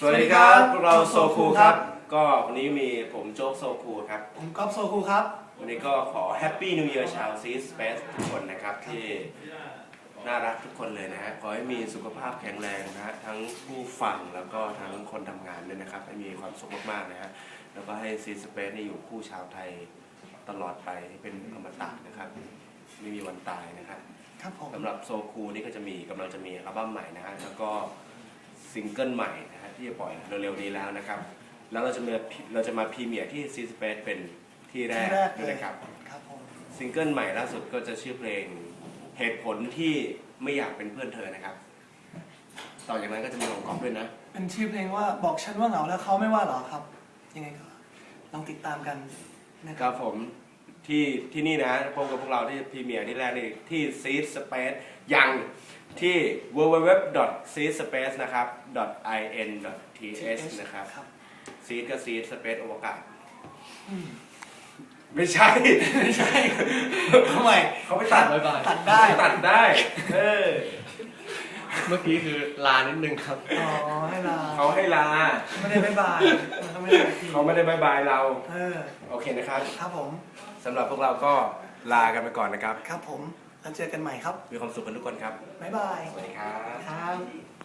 สวัสดีครับพวกเราโซคูครับ ก็วันนี้มีผมโจ๊กโซคูครับ ผมก๊อฟโซคูครับ วันนี้ก็ขอแฮปปี้นิว e ย r ชาวซีสเปซทุกคนนะครับที่น่ารักทุกคนเลยนะฮะ ขอให้มีสุขภาพแข็งแรงนะฮะ ทั้งผู้ฟังแล้วก็ทั้งคนทำงานด้วยนะครับ ให้มีความสุขมากๆนะฮะ แล้วก็ให้ซีสเปซนี่อยู่คู่ชาวไทยตลอดไปเป็นอมตะนะครับ ไม่มีวันตายนะครับครับผมสำหรับโซคูนี่ก็จะมีกำลังจะมีอัลบั้มใหม่นะฮะ แล้วก็ซิงเกิลใหม่นะฮะ ที่จะปล่อยเร็วๆนี้แล้วนะครับ แล้วเราจะมาเราจะมาพรีเมียร์ที่ซีสเปซเป็นที่แรที่กแรกด้เลวยยนะครับ ครับผมซิงเกิลใหม่ล่าสุดก็จะชื่อเพลงเหตุผลที่ไม่อยากเป็นเพื่อนเธอนะครับ ต่อจากนั้นก็จะมีของก๊อฟด้วยนะ เป็นชื่อเพลงว่าบอกฉันว่าเหงาแล้วเขาไม่ว่าเหรอครับ ยังไงก็ลองติดตามกันนะคครับรับผม ที่ที่นี่นะพบกับพวกเราที่พรีเมียร์ที่แรกนี่ที่ Seed Space ยังที่ www.seedspace นะครับ .in.th นะครับครับ Seed ก็ Seed Space อวกาศอืมไม่ใช่ ไม่ใช่ทำไมเขาไปตัดไว้ก่อนตัดได้ ตัดได้ เออ เมื่อกี้คือลานิดนึงครับ อ๋อ ให้ลา เขาให้ลา ไม่ได้บ๊ายบายเขาไม่ได้ที เขาไม่ได้บายบายเรา เออ โอเคนะครับครับผม สำหรับพวกเราก็ลากันไปก่อนนะครับ ครับผม แล้วเจอกันใหม่ครับ มีความสุขกันทุกคนครับ บ๊ายบาย สวัสดีครับ ครับ